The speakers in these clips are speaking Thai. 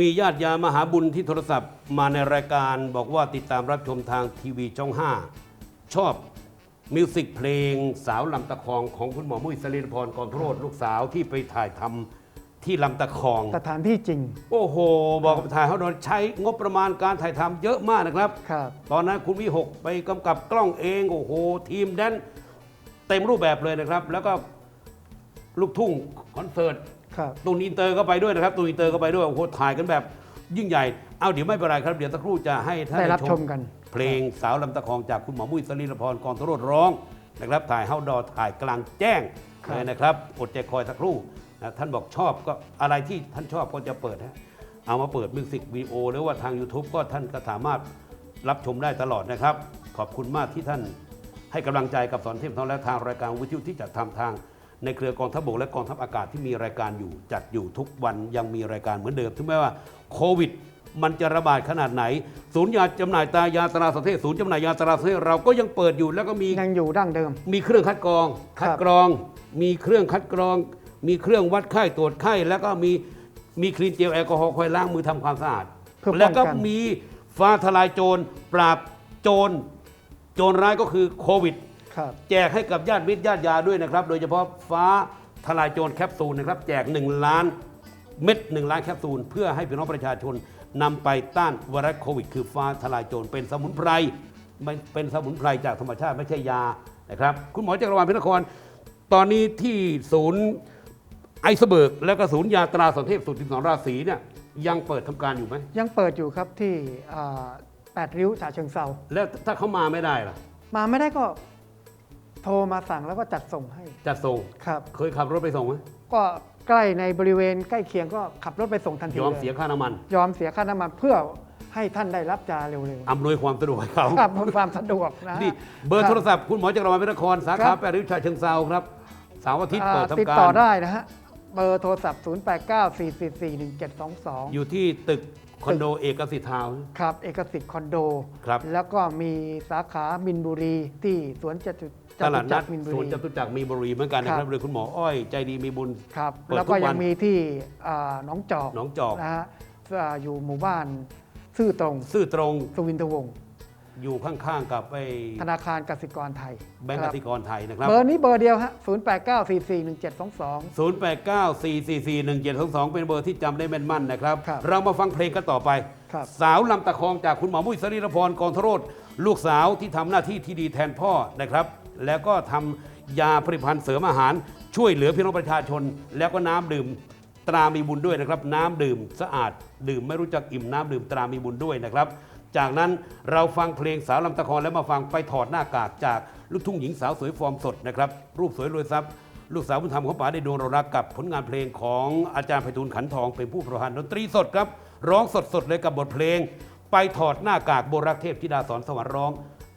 มีญาติยามหาบุญที่โทรศัพท์ มาในรายการบอกว่าติดตามรับชมทางทีวีช่อง 5 ชอบมิวสิกเพลงสาวลำตะคองของคุณหมอมุ้ยสลินพรกรโทษลูกสาวที่ไปถ่ายทำที่ลำตะคอง สถานที่จริง โอ้โห บอกกับถ่ายเขาโดนใช้งบประมาณการถ่ายทำเยอะมากนะครับ ครับ ตอนนั้นคุณวิหกไปกำกับกล้องเอง โอ้โห ทีมแดนเต็มรูปแบบเลยนะครับ แล้วก็ลูกทุ่งคอนเสิร์ต ครับตูนอินเตอร์ก็ไปด้วยนะครับตูนอินเตอร์ก็ไปด้วยโอ้โหถ่ายกันแบบยิ่งใหญ่ เอาเดี๋ยวไม่เป็นไรครับ เดี๋ยวสักครู่จะให้ท่านได้รับชชมมกัน เพลงสาวลำตะคองจากคุณหมอมุ้ยสลีรพรกรทรดร้องนะครับถ่ายเฮาดอถ่ายกลางแจ้งครับ เลยนะครับอดใจคอยสักครู่นะท่านบอกชอบก็อะไรที่ท่านชอบก็จะเปิดฮะเอามาเปิดมิวสิกวีโอหรือว่าทาง YouTube ก็ท่านก็สามารถรับชมได้ตลอดนะครับ ขอบคุณมากที่ท่านให้กำลังใจกับสอนเทพทองและทางรายการวิทยุที่จัดทำทาง ในเครือกองทัพบกและกองทัพอากาศที่มีรายการอยู่จัดอยู่ทุกวันยังมีรายการเหมือนเดิมถึงแม้ว่าโควิด มันจะระบาดขนาดไหน ศูนย์ยาจำหน่ายตายาตราสนเทศศูนย์จำหน่ายยาตราสนเทศเราก็ยังเปิดอยู่แล้วก็มียังอยู่ดั้งเดิม มีเครื่องคัดกรองครับคัดกรอง มีเครื่องคัดกรอง มีเครื่องวัดไข้ตรวจไข้ แล้วก็มีมีคลีนเจลแอลกอฮอล์คอยล้างมือทำความสะอาดเพื่อป้องกันแล้วก็มีฟ้าทลายโจรปราบโจรโจรร้ายก็คือโควิดครับ แจกให้กับญาติมิตรญาติยาด้วยนะครับ โดยเฉพาะฟ้าทลายโจรแคปซูลนะครับ แจก 1 ล้านเม็ด1ล้านแคปซูล เพื่อให้พี่น้องประชาชนนำไปต้านไวรัสโควิด คือฟ้าทลายโจรเป็นสมุนไพรมันเป็นสมุนไพรจากธรรมชาติไม่ใช่ยานะครับ คุณหมอจักรวาลพินคร ตอนนี้ที่ศูนย์ไอซ์เบิร์กแล้วก็ศูนย์ยาตราสนเทพสุดที่สองราศีเนี่ยยังเปิดทำการอยู่ไหมยังเปิดอยู่ครับที่อ่าแปดริ้วฉะเชิงเซาแล้วถ้าเขามาไม่ได้ล่ะ มาไม่ได้ก็ โทรมาสั่งแล้วก็จัดส่งให้จะส่ง ครับ เคยขับรถไปส่งไหมก็ใกล้ในบริเวณใกล้เคียงก็ขับรถไปส่งทันทียอมลเสียค่าน้ำมัน ยอมเสียค่าน้ำมันเพื่อให้ท่านได้รับยาเร็วอำนวยความสะดวกให้เขาๆครับเพื่อความสะดวกนะฮะ นี่เบอร์โทรศัพท์คุณหมอจักรวาลพินครสาครัขาบ แปดริ้วชายเชิงเซาครับเสาร์อาทิตย์อ่าเปิดติดทำการต่อได้นะฮะ เบอร์โทรศัพท์ 0894441722 อยู่ที่ตึกคอนโดเอกสิทธิ์ทาวน์ ครับ เอกสิทธิ์คอนโด ครับ แล้วก็มีสาขามินบุรีที่สวนจตุจ ตลาตุดจันักดรมินบุสวนรีจตุจักรมีบุรีเหมือนกันนะคครัรับบโดยคุณหมออ้อยใจดีมีบุญ ครับเปิดแล้วทุก็กวันยังมีที่อ่าหนองจอกหนองจอก นะฮะอ่าอยู่หมู่บ้านซื่อตรงซื่อตรงสุวินทวงศ์อยู่ข้างๆกับไอ้ธนาคารกสิกรไทยแบงก์คกรับสิกรไทยนะครับ เบอร์นี้เบอร์เดียวฮะ0894411722 0894441722 เป็นเบอร์ที่จำได้แม่นมั่นนะครับ ครับเรามาฟังเพลงกันต่อไป ครับ สาวลำตะคองจากคุณหมอมุ้ยสรีรพรกองทโรธลูกสาวที่ทำหน้าที่ที่ดีแทนพ่อนะครับ แล้วก็ทำยาผลิตภัณฑ์เสริมอาหาร ช่วยเหลือพี่น้องประชาชน แล้วก็น้ำดื่มตรามีบุญด้วยนะครับ น้ำดื่มสะอาด ดื่มไม่รู้จักอิ่มน้ำดื่มตรามีบุญด้วยนะครับ จากนั้นเราฟังเพลงสาวลำตะคองแล้วมาฟังไปถอดหน้ากากจากลูกทุ่งหญิงสาวสวยฟอร์มสดนะครับรูปสวยรวยทรัพย์ ลูกสาวบุญธรรมของป๋าได้ดวงเรารักกับผลงานเพลงของอาจารย์ไพฑูรย์ขันทองเป็นผู้ประพันธ์ดนตรีสดครับ ร้องสดๆเลยกับบทเพลง ไปถอดหน้ากากโบรักเทพธิดาสอนสวรรค์ร้อง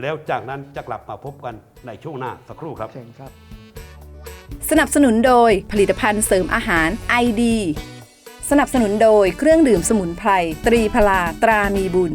แล้วจากนั้นจะกลับมาพบกันในช่วงหน้าสักครู่ครับ เชิญครับ สนับสนุนโดยผลิตภัณฑ์เสริมอาหาร ID สนับสนุนโดยเครื่องดื่มสมุนไพรตรีพลาตรามีบุญ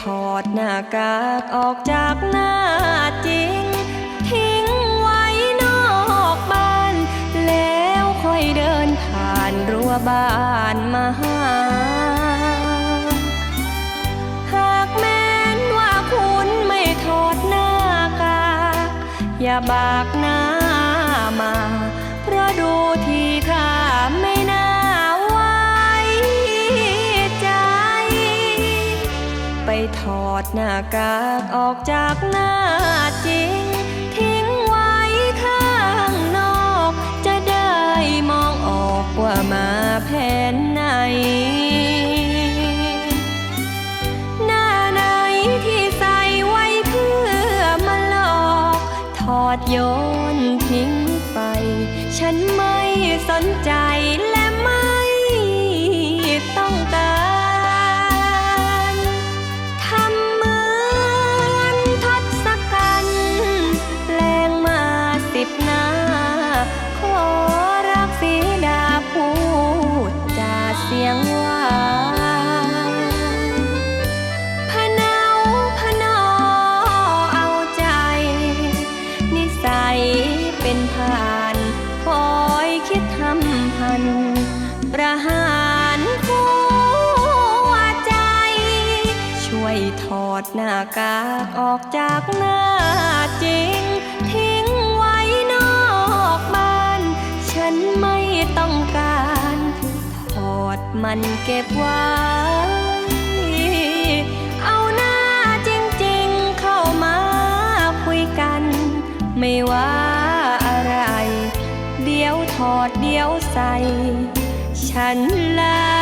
ถอดหน้ากากออกจากหน้าจริง ทิ้งไว้นอกบ้าน แล้วค่อยเดินผ่านรั้วบ้านมาหาหากแม้นว่าคุณไม่ถอดหน้ากากอย่าบากหน้ามา ดหน้ากากออกจากหน้าจริง ทิ้งไว้ข้างนอก จะได้มองออกว่ามาแผนไหน หน้าไหนที่ใส่ไว้เพื่อมาหลอก ถอดโยนทิ้งไป ฉันไม่สนใจ ดหน้ากากออกจากหน้าจริง ทิ้งไว้นอกบ้าน ฉันไม่ต้องการถอดมันเก็บไว้ เอาหน้าจริงๆเข้ามาคุยกัน ไม่ว่าอะไร เดี๋ยวถอดเดี๋ยวใส่ ฉันลย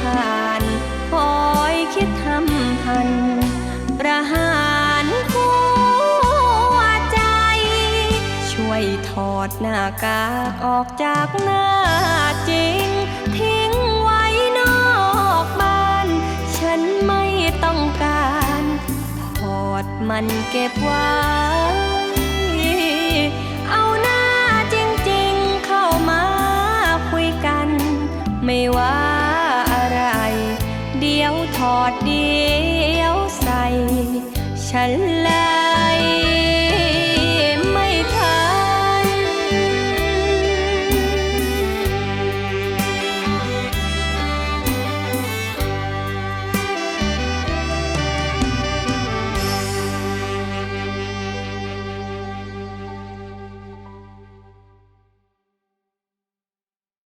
ผ่านคอยคิดทำพัน ประหารหัวใจ ช่วยถอดหน้ากากออกจากหน้าจริง ทิ้งไว้นอกบ้าน ฉันไม่ต้องการ ถอดมันเก็บไว้เอาหน้าจริงๆเข้ามาคุยกัน ไม่ว่า ถอดเดียวใส่ ฉันแล